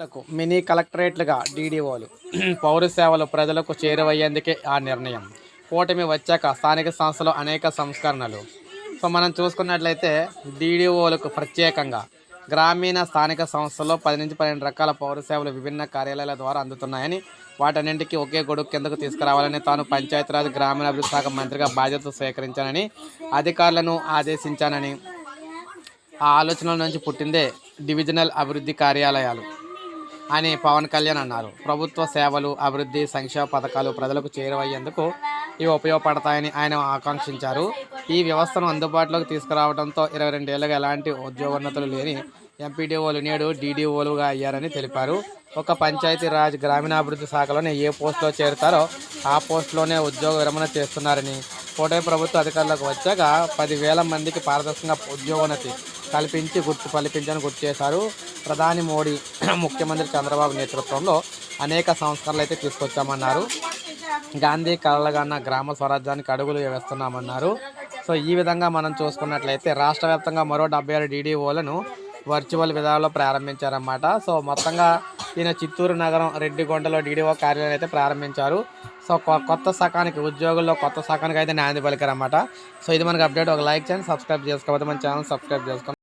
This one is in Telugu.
లకు మినీ కలెక్టరేట్లుగా డీడీఓలు పౌర సేవలు ప్రజలకు చేరువయ్యేందుకే ఆ నిర్ణయం. కూటమి వచ్చాక స్థానిక సంస్థలో అనేక సంస్కరణలు. సో మనం చూసుకున్నట్లయితే డీడీఓలకు ప్రత్యేకంగా గ్రామీణ స్థానిక సంస్థల్లో పది నుంచి పన్నెండు రకాల పౌర సేవలు విభిన్న కార్యాలయాల ద్వారా అందుతున్నాయని వాటన్నింటికి ఒకే గొడుగు కిందకు తీసుకురావాలని తాను పంచాయతీరాజ్ గ్రామీణాభివృద్ధి శాఖ మంత్రిగా బాధ్యత స్వీకరించానని అధికారులను ఆదేశించానని ఆ ఆలోచనల నుంచి పుట్టిందే డివిజనల్ అభివృద్ధి కార్యాలయాలు. అని పవన్ కళ్యాణ్ అన్నారు. ప్రభుత్వ సేవలు అభివృద్ధి సంక్షేమ పథకాలు ప్రజలకు చేరువయ్యేందుకు ఇవి ఉపయోగపడతాయని ఆయన ఆకాంక్షించారు. ఈ వ్యవస్థను అందుబాటులోకి తీసుకురావడంతో ఇరవై రెండేళ్ళుగా ఎలాంటి ఉద్యోగోన్నతులు లేని ఎంపీడీఓలు నేడు డీడీఓలుగా అయ్యారని తెలిపారు. ఒక పంచాయతీ రాజ్ గ్రామీణాభివృద్ధి శాఖలోనే ఏ పోస్టులో చేరుతారో ఆ పోస్టులోనే ఉద్యోగ విరమణ చేస్తున్నారని కోటయ్య ప్రభుత్వ అధికారులకు వచ్చాక పదివేల మందికి పారదర్శకంగా ఉద్యోగోన్నతి కల్పించి గుర్తు ఫలిపించని గుర్తు చేశారు. ప్రధాని మోడీ ముఖ్యమంత్రి చంద్రబాబు నేతృత్వంలో అనేక సంస్కరణలు అయితే తీసుకొచ్చామన్నారు. గాంధీ కళ్ళగన్న గ్రామ స్వరాజ్యానికి అడుగులు వేస్తున్నామన్నారు. సో ఈ విధంగా మనం చూసుకున్నట్లయితే రాష్ట్ర వ్యాప్తంగా మరో డెబ్బై ఆరు డీడీఓలను వర్చువల్ విధానంలో ప్రారంభించారన్నమాట. సో మొత్తంగా ఈయన చిత్తూరు నగరం రెడ్డిగొండలో డీడీఓ కార్యాలయం అయితే ప్రారంభించారు. సో కొ- కొత్త శాఖానికి ఉద్యోగుల్లో కొత్త శాఖానికి అయితే నాంది పలికారన్నమాట. సో ఇది మనకు అప్డేట్. ఒక లైక్ చేయండి సబ్స్క్రైబ్ చేసుకోకపోతే మన ఛానల్ సబ్స్క్రైబ్ చేసుకోండి.